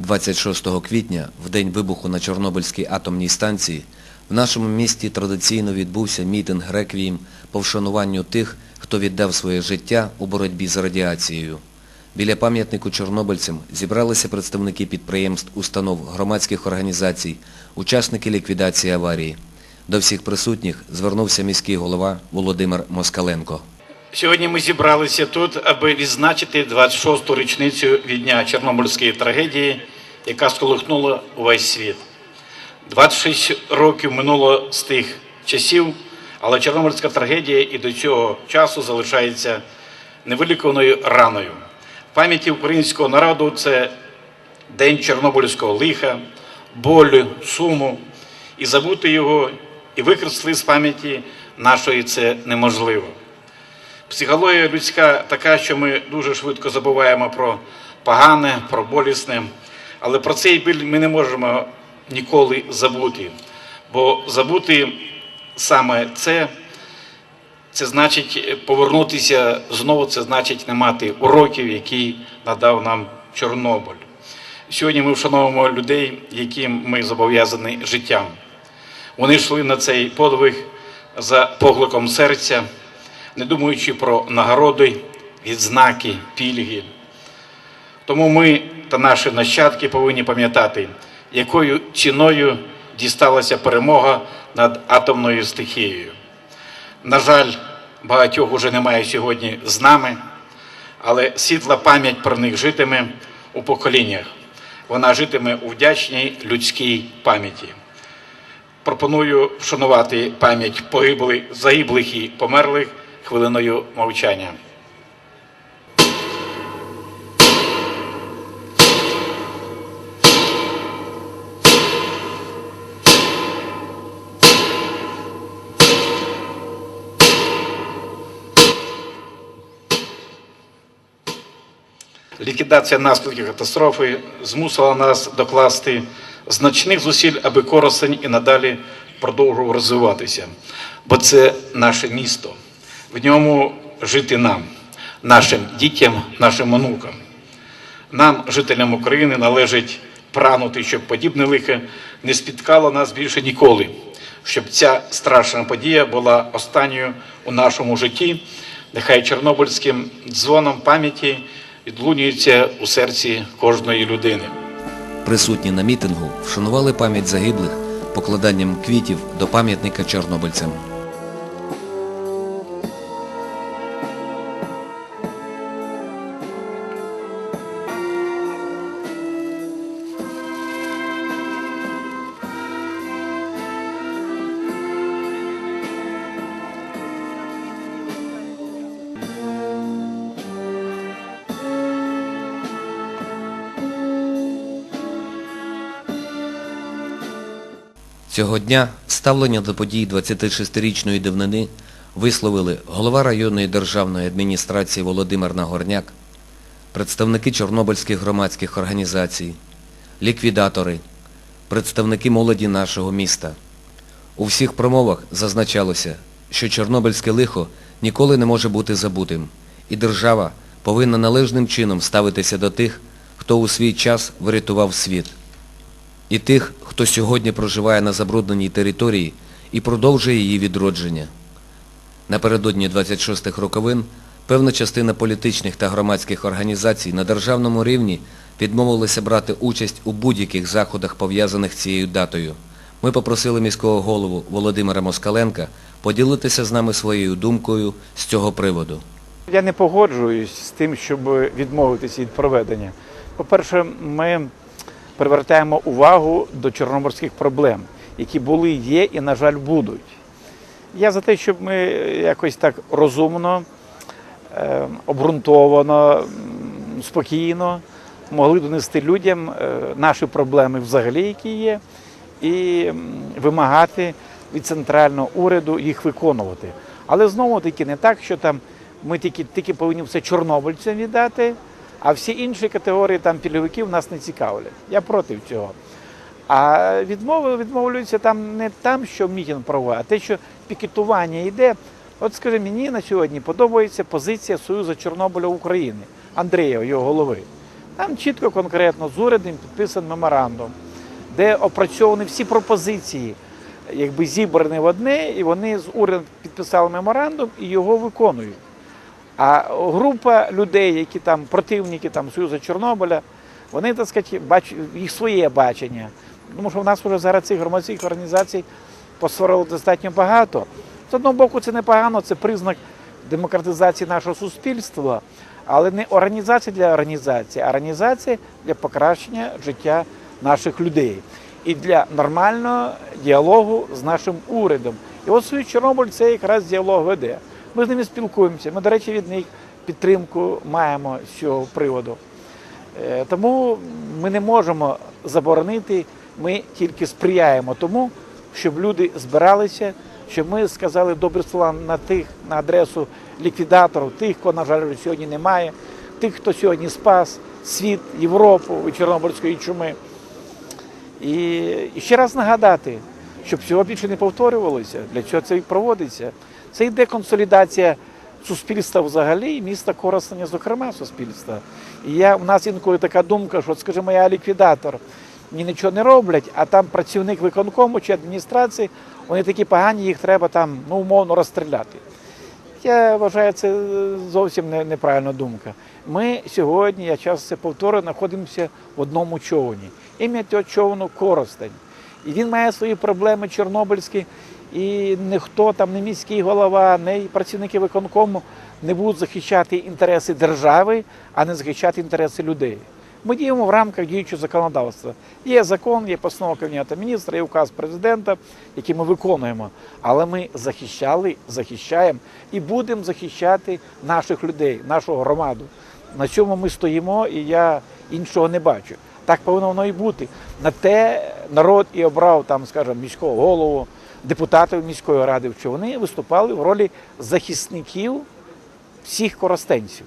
26 квітня, в день вибуху на Чорнобильській атомній станції, в нашому місті традиційно відбувся мітинг реквієм по вшануванню тих, хто віддав своє життя у боротьбі з радіацією. Біля пам'ятнику чорнобильцям зібралися представники підприємств, установ, громадських організацій, учасники ліквідації аварії. До всіх присутніх звернувся міський голова Володимир Москаленко. Сьогодні ми зібралися тут, аби відзначити 26-ту річницю від дня Чорнобильської трагедії, яка сколихнула увесь світ. 26 років минуло з тих часів, але Чорнобильська трагедія і до цього часу залишається невилікуваною раною. В пам'яті українського народу це день Чорнобильського лиха, болю, суму. І забути його, і викреслити з пам'яті нашої це неможливо. Психологія людська така, що ми дуже швидко забуваємо про погане, про болісне, але про цей біль ми не можемо ніколи забути. Бо забути саме це, це значить повернутися знову, це значить не мати уроків, які надав нам Чорнобиль. Сьогодні ми вшановуємо людей, яким ми зобов'язані життям. Вони йшли на цей подвиг за покликом серця не думаючи про нагороди, відзнаки, пільги. Тому ми та наші нащадки повинні пам'ятати, якою ціною дісталася перемога над атомною стихією. На жаль, багатьох уже немає сьогодні з нами, але світла пам'ять про них житиме у поколіннях. Вона житиме у вдячній людській пам'яті. Пропоную вшанувати пам'ять погиблих, загиблих і померлих хвилиною мовчання. Ліквідація наслідків катастрофи змусила нас докласти значних зусиль, аби Коростень і надалі продовжував розвиватися, бо це наше місто. В ньому жити нам, нашим дітям, нашим онукам. Нам, жителям України, належить прагнути, щоб подібне лихо не спіткало нас більше ніколи, щоб ця страшна подія була останньою у нашому житті. Нехай Чорнобильським дзвоном пам'яті відлунюється у серці кожної людини. Присутні на мітингу вшанували пам'ять загиблих покладанням квітів до пам'ятника чорнобильцям. Цього дня ставлення до подій 26-річної давнини висловили голова районної державної адміністрації Володимир Нагорняк, представники чорнобильських громадських організацій, ліквідатори, представники молоді нашого міста. У всіх промовах зазначалося, що чорнобильське лихо ніколи не може бути забутим, і держава повинна належним чином ставитися до тих, хто у свій час врятував світ і тих, хто сьогодні проживає на забрудненій території і продовжує її відродження. Напередодні 26-х роковин певна частина політичних та громадських організацій на державному рівні відмовилися брати участь у будь-яких заходах, пов'язаних з цією датою. Ми попросили міського голову Володимира Москаленка поділитися з нами своєю думкою з цього приводу. Я не погоджуюсь з тим, щоб відмовитися від проведення. По-перше, ми привертаємо увагу до чорноморських проблем, які були, є і, на жаль, будуть. Я за те, щоб ми якось так розумно, е, обґрунтовано, спокійно могли донести людям е, наші проблеми взагалі, які є, і вимагати від центрального уряду їх виконувати. Але знову таки не так, що там ми тільки, тільки повинні все чорнобильцям віддати, а всі інші категорії там пільговиків нас не цікавлять. Я проти цього. А відмови відмовлюються там не там, що мітинг проводить, а те, що пікетування йде. От скажи, мені на сьогодні подобається позиція Союзу Чорнобиля України, Андрія, його голови. Там чітко, конкретно з урядом підписаний меморандум, де опрацьовані всі пропозиції, якби зібрані в одне, і вони з урядом підписали меморандум і його виконують. А група людей, які там противники там, Союзу Чорнобиля, вони, так сказати, бач, їх своє бачення. Тому що в нас вже зараз цих громадських організацій посварило достатньо багато. З одного боку, це непогано, це признак демократизації нашого суспільства, але не організація для організації, а організація для покращення життя наших людей і для нормального діалогу з нашим урядом. І от свій Чорнобиль це якраз діалог веде. Ми з ними спілкуємося. Ми, до речі, від них підтримку маємо з цього приводу. Е, Тому ми не можемо заборонити, ми тільки сприяємо тому, щоб люди збиралися, щоб ми сказали добрі слова на тих на адресу ліквідаторів, тих, кого, на жаль, сьогодні немає, тих, хто сьогодні спас світ, Європу від Чорнобильської чуми. І, і ще раз нагадати, щоб цього більше не повторювалося, для чого це і проводиться. Це йде консолідація суспільства взагалі міста Коростеня, зокрема, суспільства. І я, у нас інколи така думка, що, скажімо, я ліквідатор, мені нічого не роблять, а там працівник виконкому чи адміністрації, вони такі погані, їх треба там ну, умовно розстріляти. Я вважаю, це зовсім не- неправильна думка. Ми сьогодні, я часто це повторюю, знаходимося в одному човні. Ім'я цього човну Коростень. І він має свої проблеми чорнобильські, і ніхто там, не міський голова, не працівники виконкому не будуть захищати інтереси держави, а не захищати інтереси людей. Ми діємо в рамках діючого законодавства. Є закон, є постанова Кабінету міністра, є указ президента, який ми виконуємо. Але ми захищали, захищаємо і будемо захищати наших людей, нашу громаду. На цьому ми стоїмо, і я іншого не бачу. Так повинно воно і бути. На те народ і обрав там, скажімо, міського голову, депутатів міської ради, що вони виступали в ролі захисників всіх коростенців.